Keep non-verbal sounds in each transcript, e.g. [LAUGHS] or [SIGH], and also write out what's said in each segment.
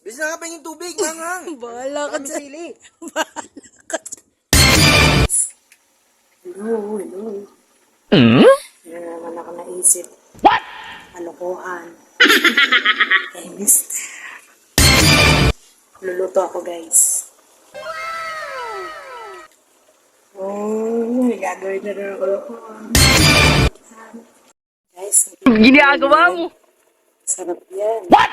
Bisa nga pa yung tubig, manghang. [LAUGHS] Bahala ka dyan. sili. [LAUGHS] Bahala ka dyan. Hello, hello. Meron naman ako naisip. What? Kalokohan. [LAUGHS] Guys. Luluto ako, guys. Oh, may gagawin na rin ako. Guys, Ginagawa mo. sarap yan. What?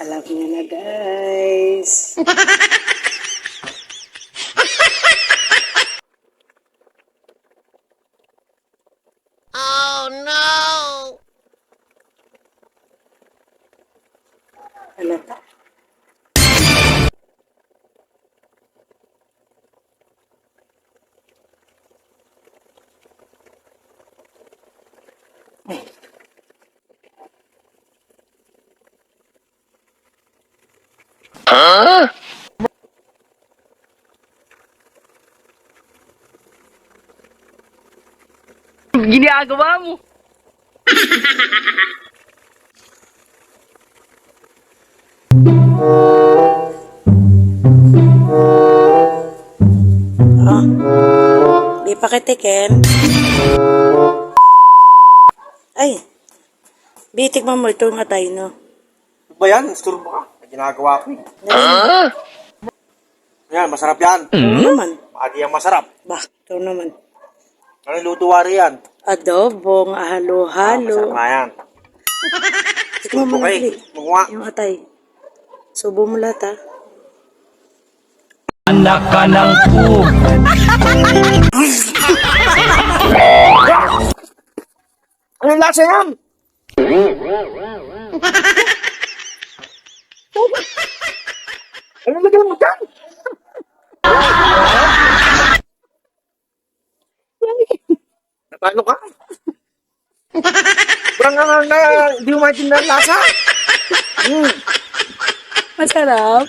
Alam niyo na, guys. Oh no! Halata. Ginagawa mo. Ah. Di pa kitikin. Ay. Bitik mo mo itong atay, no? Ano ba yan? Isturbo ka. Ginagawa ko eh. Ah? Yan, masarap yan. Ito naman. Adi ang masarap. Bah, ito naman. Ano yung luto wari yan? Adobong Ah, masarap nga yan. Tikman mo Okay, na magawa. Yung atay. Subo mo lahat, ha? Anak ka ng po. Ano yung lasa yan? [LAUGHS] ano lagyan mo dyan? Natalo ka? [LAUGHS] Parang nga nga hindi mo maintindihan ang lasa. Hmm. Masarap.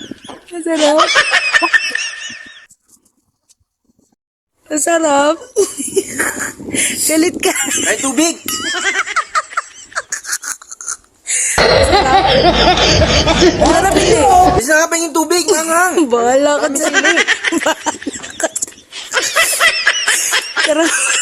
Masarap. Masarap. [LAUGHS] Galit ka. Ay, tubig! Masarap eh. Bisa nga pa yung tubig, manghang. [LAUGHS] Bahala ka dyan. Bahala ka dyan.